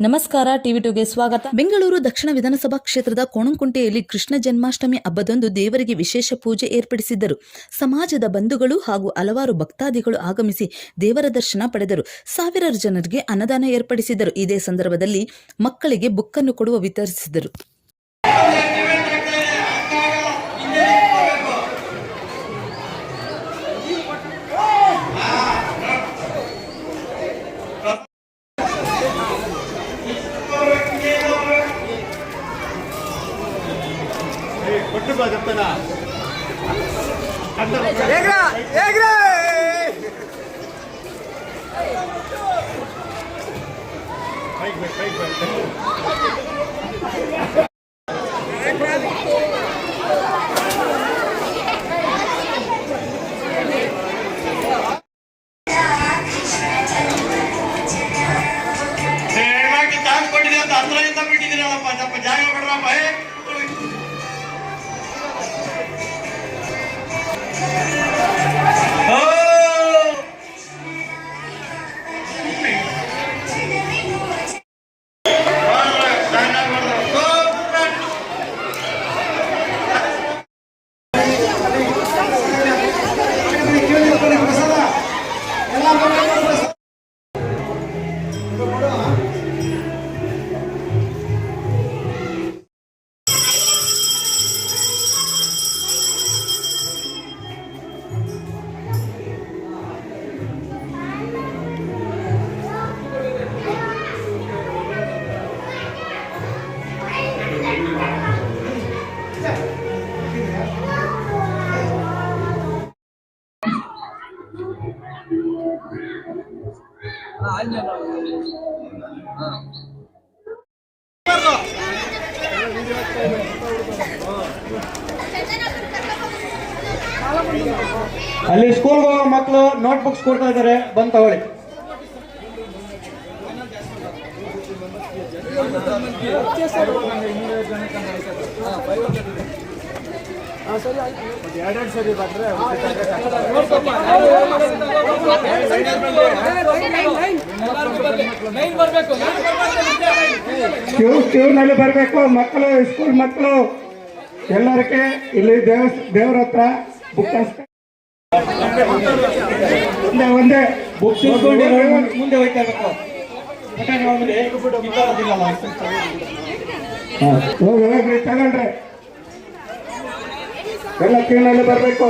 ನಮಸ್ಕಾರ, ಟಿವಿ ಟುಗೆ ಸ್ವಾಗತ. ಬೆಂಗಳೂರು ದಕ್ಷಿಣ ವಿಧಾನಸಭಾ ಕ್ಷೇತ್ರದ ಕೋಣಂಕುಂಟೆಯಲ್ಲಿ ಕೃಷ್ಣ ಜನ್ಮಾಷ್ಟಮಿ ಹಬ್ಬದಂದು ದೇವರಿಗೆ ವಿಶೇಷ ಪೂಜೆ ಏರ್ಪಡಿಸಿದ್ದರು. ಸಮಾಜದ ಬಂಧುಗಳು ಹಾಗೂ ಹಲವಾರು ಭಕ್ತಾದಿಗಳು ಆಗಮಿಸಿ ದೇವರ ದರ್ಶನ ಪಡೆದರು. ಸಾವಿರಾರು ಜನರಿಗೆ ಅನ್ನದಾನ ಏರ್ಪಡಿಸಿದರು ಇದೇ ಸಂದರ್ಭದಲ್ಲಿ ಮಕ್ಕಳಿಗೆ ಬುಕ್ಕನ್ನು ಕೊಡುವ ವಿತರಿಸಿದರು ಅಲ್ಲಿ ಸ್ಕೂಲ್ಗೆ ಹೋಗೋ ಮಕ್ಕಳು ನೋಟ್ ಬುಕ್ಸ್ ಕೊಡ್ತಾ ಇದ್ದಾರೆ. ಬಂದ್ ತಗೊಳ್ಳಿ. ಕ್ಯೂ ಕ್ಯೂನಲ್ಲಿ ಬರಬೇಕು. ಮಕ್ಕಳು ಸ್ಕೂಲ್ ಮಕ್ಕಳು. ಎಲ್ಲರಿಗೆ ಇಲ್ಲಿ ದೇವ ದೇವ್ರ ಹತ್ರ ಬುಕ್ ಒಂದೇ ಒಂದೇ. ಬುಕ್ ಮುಂದೆ ಹೋಯ್ತಾ ಇರ್ಬೇಕು ಹಾ, ಹೋಗಿ ಹೋಗ್ರಿ ತಗೊಳ್ರಿ ಎಲ್ಲ ಕ್ಯೂನಲ್ಲಿ ಬರಬೇಕು.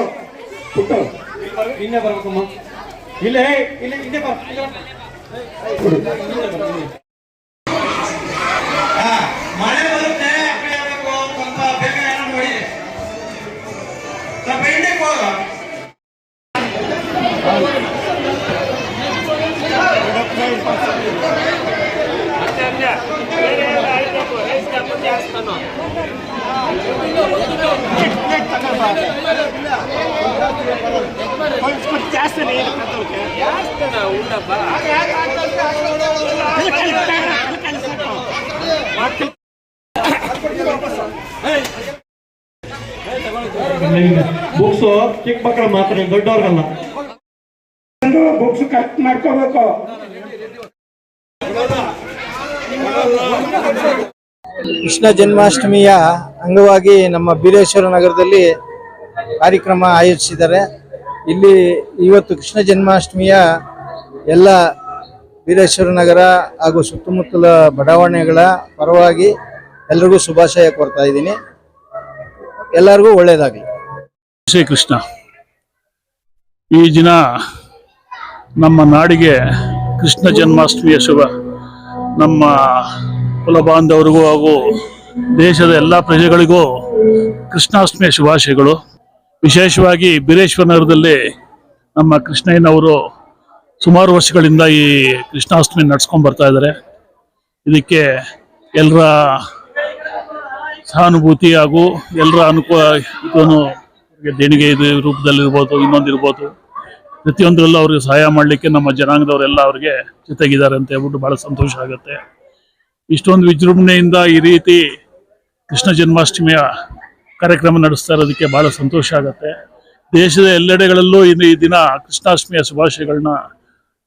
ಪುಟ್ಟು ಇನ್ನೇ ಬರ್ಬೇಕಮ್ಮ. ಇಲ್ಲೇ ಇಲ್ಲಿ ಹಿಂದೆ ಬರ್ ಮಳೆ ಬರುತ್ತೆ ಬೇಗ ಏನಾದ್ರು ಹೋಗು. ಬುಕ್ಸ್ ಚಿಕ್ಕ ಮಕ್ಕಳು ಮಾತ್ರ ದೊಡ್ಡವ್ರಿಗಲ್ಲ ಬುಕ್ಸ್ ಕರೆಕ್ಟ್ ಮಾಡ್ಕೋಬೇಕು. ಕೃಷ್ಣ ಜನ್ಮಾಷ್ಟಮಿಯ ಅಂಗವಾಗಿ ನಮ್ಮ ಬೀರೇಶ್ವರ ನಗರದಲ್ಲಿ ಕಾರ್ಯಕ್ರಮ ಆಯೋಜಿಸಿದ್ದಾರೆ. ಇಲ್ಲಿ ಇವತ್ತು ಕೃಷ್ಣ ಜನ್ಮಾಷ್ಟಮಿಯ ಎಲ್ಲ ವೀರೇಶ್ವರ ನಗರ ಹಾಗೂ ಸುತ್ತಮುತ್ತಲ ಬಡಾವಣೆಗಳ ಪರವಾಗಿ ಎಲ್ರಿಗೂ ಶುಭಾಶಯ ಕೊಡ್ತಾ ಇದ್ದೀನಿ. ಎಲ್ಲರಿಗೂ ಒಳ್ಳೆಯದಾಗಲಿ ಶ್ರೀಕೃಷ್ಣ ಈ ದಿನ ನಮ್ಮ ನಾಡಿಗೆ ಕೃಷ್ಣ ಜನ್ಮಾಷ್ಟಮಿಯ ಶುಭ. ನಮ್ಮ ಕುಲ ಬಾಂಧವರಿಗೂ ಹಾಗೂ ದೇಶದ ಎಲ್ಲ ಪ್ರಜೆಗಳಿಗೂ ಕೃಷ್ಣಾಷ್ಟಮಿಯ ಶುಭಾಶಯಗಳು. ವಿಶೇಷವಾಗಿ ಬೀರೇಶ್ವರ ನಗರದಲ್ಲಿ ನಮ್ಮ ಕೃಷ್ಣಯ್ಯನವರು ಸುಮಾರು ವರ್ಷಗಳಿಂದ ಈ ಕೃಷ್ಣಾಷ್ಟಮಿ ನಡ್ಸ್ಕೊಂಡ್ ಬರ್ತಾ ಇದ್ದಾರೆ. ಇದಕ್ಕೆ ಎಲ್ಲರ ಸಹಾನುಭೂತಿ ಹಾಗೂ ಎಲ್ಲರ ಅನುಕೂಲ ಇದನ್ನು ದೇಣಿಗೆ ಇದು, ರೂಪದಲ್ಲಿರ್ಬೋದು, ಇನ್ನೊಂದಿರ್ಬೋದು. ಪ್ರತಿಯೊಂದರಲ್ಲೂ ಅವ್ರಿಗೆ ಸಹಾಯ ಮಾಡಲಿಕ್ಕೆ ನಮ್ಮ ಜನಾಂಗದವರೆಲ್ಲ ಅವ್ರಿಗೆ ಜೊತೆಗಿದ್ದಾರೆ ಅಂತ ಹೇಳ್ಬಿಟ್ಟು ಬಹಳ ಸಂತೋಷ ಆಗುತ್ತೆ. ಇಷ್ಟೊಂದು ವಿಜೃಂಭಣೆಯಿಂದ ಈ ರೀತಿ ಕೃಷ್ಣ ಜನ್ಮಾಷ್ಟಮಿಯ ಕಾರ್ಯಕ್ರಮ ನಡೆಸ್ತಾ ಇರೋದಕ್ಕೆ ಬಹಳ ಸಂತೋಷ ಆಗುತ್ತೆ. ದೇಶದ ಎಲ್ಲೆಡೆಗಳಲ್ಲೂ ಇನ್ನು ಈ ದಿನ ಕೃಷ್ಣಾಷ್ಟಮಿಯ ಶುಭಾಶಯಗಳನ್ನ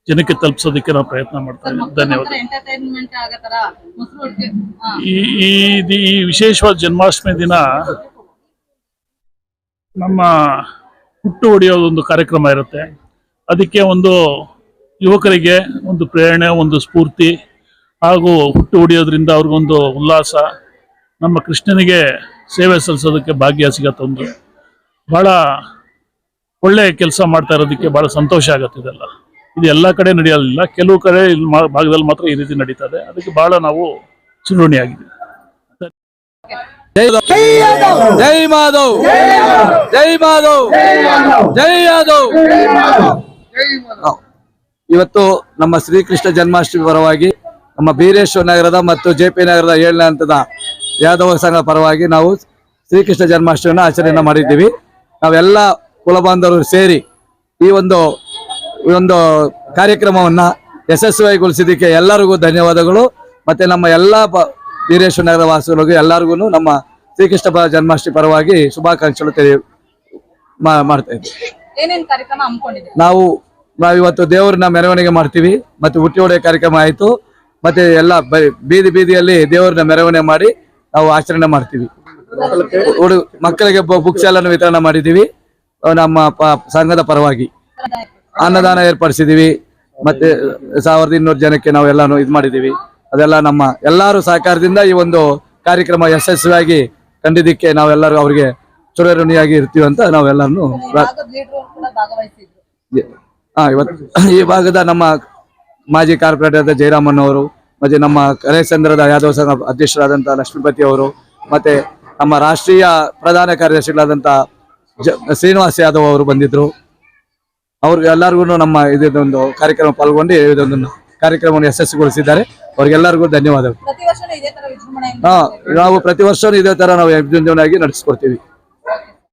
ಜನಕ್ಕೆ ತಲುಪಿಸೋದಕ್ಕೆ ನಾವು ಪ್ರಯತ್ನ ಮಾಡ್ತಾ ಇದ್ದೀವಿ. ಧನ್ಯವಾದ ಈ ವಿಶೇಷವಾದ ಜನ್ಮಾಷ್ಟಮಿ ದಿನ ನಮ್ಮ ಹುಟ್ಟು ಹೊಡೆಯೋದೊಂದು ಕಾರ್ಯಕ್ರಮ ಇರುತ್ತೆ. ಅದಕ್ಕೆ ಒಂದು ಯುವಕರಿಗೆ ಒಂದು ಪ್ರೇರಣೆ ಒಂದು ಸ್ಫೂರ್ತಿ ಹಾಗೂ ಹುಟ್ಟು ಹೊಡೆಯೋದ್ರಿಂದ ಅವ್ರಿಗೊಂದು ಉಲ್ಲಾಸ. ನಮ್ಮ ಕೃಷ್ಣನಿಗೆ ಸೇವೆ ಸಲ್ಲಿಸೋದಕ್ಕೆ ಭಾಗ್ಯ ಸಿಗತ್ತೊಂದು ಬಹಳ ಒಳ್ಳೆ ಕೆಲಸ ಮಾಡ್ತಾ ಇರೋದಕ್ಕೆ ಬಹಳ ಸಂತೋಷ ಆಗತ್ತೆ ಇದೆಲ್ಲ. ಇದು ಎಲ್ಲ ಕಡೆ ನಡೆಯೋದಿಲ್ಲ ಕೆಲವು ಕಡೆ ಇಲ್ಲಿ ಭಾಗದಲ್ಲಿ ಮಾತ್ರ ಈ ರೀತಿ ನಡೀತದೆ ಅದಕ್ಕೆ ಬಹಳ ನಾವು ಚಿರುಣಿಯಾಗಿದ್ದೀವಿ ಜೈ ಮಾಧವ್. ಜೈ ಮಾಧವ್. ಜೈ ಯಾದವ್ ಇವತ್ತು ನಮ್ಮ ಶ್ರೀಕೃಷ್ಣ ಜನ್ಮಾಷ್ಟಮಿ ಪರವಾಗಿ ನಮ್ಮ ಬೀರೇಶ್ವರ ನಗರದ ಮತ್ತು ಜೆ ಪಿ ನಗರದ ಏಳನೇ ಹಂತದ ಯಾದವ ಸಂಘದ ಪರವಾಗಿ ನಾವು ಶ್ರೀಕೃಷ್ಣ ಜನ್ಮಾಷ್ಟಮಿಯನ್ನು ಆಚರಣೆ ಮಾಡಿದ್ದೀವಿ. ನಾವೆಲ್ಲ ಕುಲಬಾಂಧವರು ಸೇರಿ ಈ ಒಂದು ಈ ಒಂದು ಕಾರ್ಯಕ್ರಮವನ್ನ ಯಶಸ್ವಿಗೊಳಿಸಿದ್ದಕ್ಕೆ ಎಲ್ಲರಿಗೂ ಧನ್ಯವಾದಗಳು. ಮತ್ತೆ ನಮ್ಮ ಎಲ್ಲ ವೀರೇಶ್ವರ ನಗರ ವಾಸಿಗಳಿಗೂ ಎಲ್ಲರಿಗೂ ನಮ್ಮ ಶ್ರೀಕೃಷ್ಣ ಜನ್ಮಾಷ್ಟಮಿ ಪರವಾಗಿ ಶುಭಾಕಾಂಕ್ಷೆಗಳು ತೆರೆ ಮಾ- ಮಾಡ್ತಾ ಇದ್ದೀವಿ ಏನೇನ್ ಕಾರ್ಯಕ್ರಮ ಹಮ್ಮಿಕೊಂಡಿದೆ ನಾವು ನಾವಿವತ್ತು ದೇವರನ್ನ ಮೆರವಣಿಗೆ ಮಾಡ್ತೀವಿ. ಮತ್ತು ಹುಟ್ಟಿ ಹೊಡೆಯ ಕಾರ್ಯಕ್ರಮ ಆಯಿತು. ಮತ್ತೆ ಎಲ್ಲ ಬೀದಿ ಬೀದಿಯಲ್ಲಿ ದೇವರನ್ನ ಮೆರವಣಿಗೆ ಮಾಡಿ ನಾವು ಆಚರಣೆ ಮಾಡ್ತೀವಿ. ಹುಡು- ಮಕ್ಕಳಿಗೆ ಬುಕ್ಸ್ ವಿತರಣೆ ಮಾಡಿದ್ದೀವಿ. ನಮ್ಮ ಸಂಘದ ಪರವಾಗಿ. ಅನ್ನದಾನ ಏರ್ಪಡಿಸಿದೀವಿ ಮತ್ತೆ ಸಾವಿರದ ಇನ್ನೂರು ಜನಕ್ಕೆ ನಾವು ಎಲ್ಲಾನು ಇದು ಮಾಡಿದೀವಿ ಅದೆಲ್ಲ ನಮ್ಮ ಎಲ್ಲರೂ ಸಹಕಾರದಿಂದ ಈ ಒಂದು ಕಾರ್ಯಕ್ರಮ ಯಶಸ್ವಿಯಾಗಿ ಕಂಡಿದ್ದಕ್ಕೆ ನಾವೆಲ್ಲರೂ ಅವರಿಗೆ ಚಿರಋಣಿಯಾಗಿ ಇರ್ತೀವಿ ಅಂತ ನಾವೆಲ್ಲರೂ ಇವತ್ತು ಈ ಭಾಗದ ನಮ್ಮ ಮಾಜಿ ಕಾರ್ಪೊರೇಟರ್ ಜಯರಾಮನ್ ಅವರು ಮತ್ತೆ ನಮ್ಮ ಕಲೆಸಂದ್ರದ ಯಾದವ ಸಂಘ ಅಧ್ಯಕ್ಷರಾದಂತಹ ಲಕ್ಷ್ಮೀಪತಿ ಅವರು ಮತ್ತೆ ನಮ್ಮ ರಾಷ್ಟ್ರೀಯ ಪ್ರಧಾನ ಕಾರ್ಯದರ್ಶಿಗಳಾದಂತಹ ಶ್ರೀನಿವಾಸ್ ಯಾದವ್ ಅವರು ಬಂದಿದ್ರು. ಅವ್ರಿಗೆ ಎಲ್ಲರಿಗೂ ನಮ್ಮ ಇದೊಂದು ಕಾರ್ಯಕ್ರಮ ಪಾಲ್ಗೊಂಡು ಇದೊಂದು ಕಾರ್ಯಕ್ರಮವನ್ನು ಯಶಸ್ವಿಗೊಳಿಸಿದ್ದಾರೆ. ಅವ್ರಿಗೆಲ್ಲರಿಗೂ ಧನ್ಯವಾದಗಳು. ಹಾ ನಾವು ಪ್ರತಿ ವರ್ಷವೂ ಇದೇ ತರ ನಾವು ವಿಜೃಂಭಣೆಯಾಗಿ ನಡೆಸ್ಕೊಡ್ತೀವಿ.